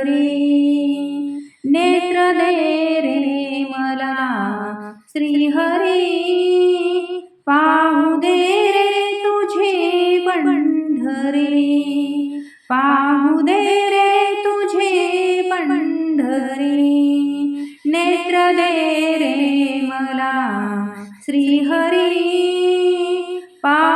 रे नेत्र दे रे मला श्रीहरी. पाहू दे रे तुझे पंढरी. पाहू दे रे तुझे पंढरी. नेत्र दे रे मला श्रीहरी. पा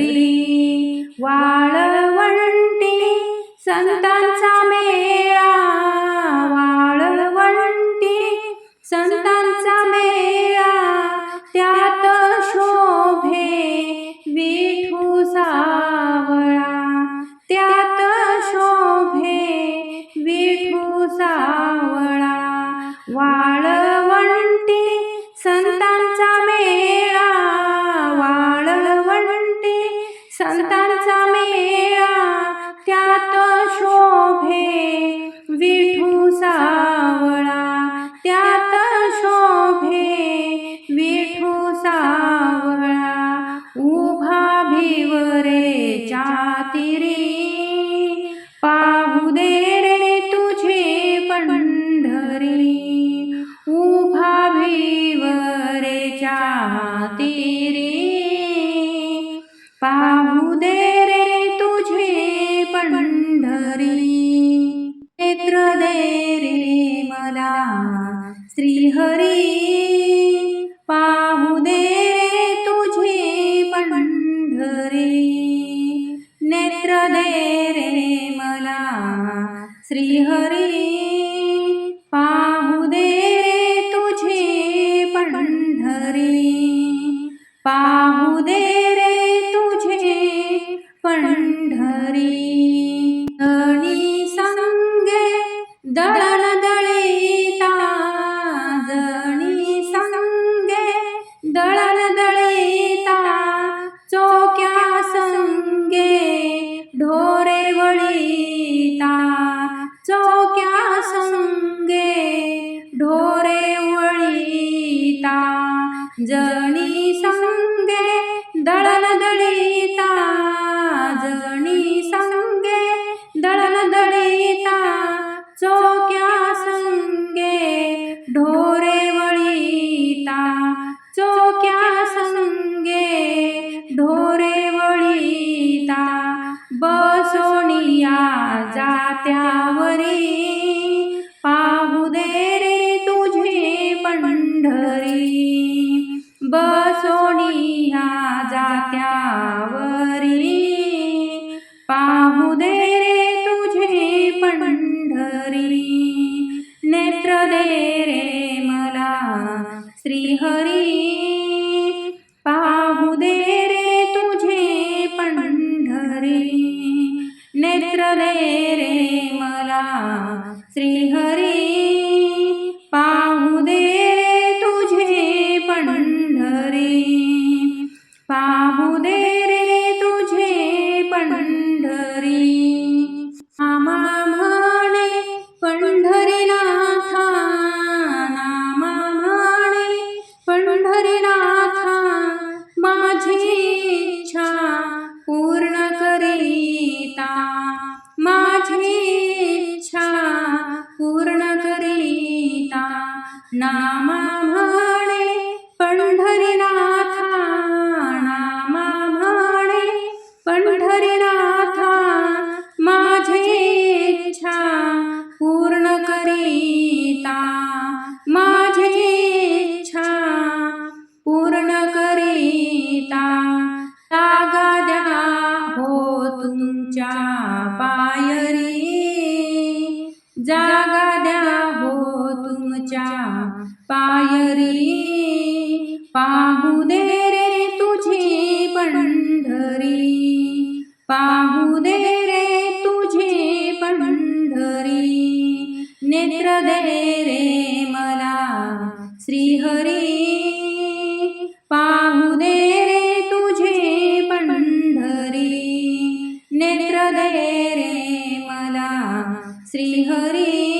पंढरी वाळवंटी संतांचा मेळा. वाळवंटी संतांचा मेळा. त्यात शोभे विठू सावळा. त्यात शोभे विठू सावळा. वाळ नेत्र दे रे मला. श्रीहरी पाहू दे रे तुझे पंढरी पाहू दे ढोरे वळीता चोक्या संगे ढोरे वळीता बसोनिया जात्यावरी. श्रीहरी Namaha. पाहू दे रे तुझी पंढरी. पाहू दे रे तुझी पंढरी. नेत्र दे रे मला श्रीहरी. पाहू दे रे तुझी पंढरी. नेत्र दे रे मला श्रीहरी.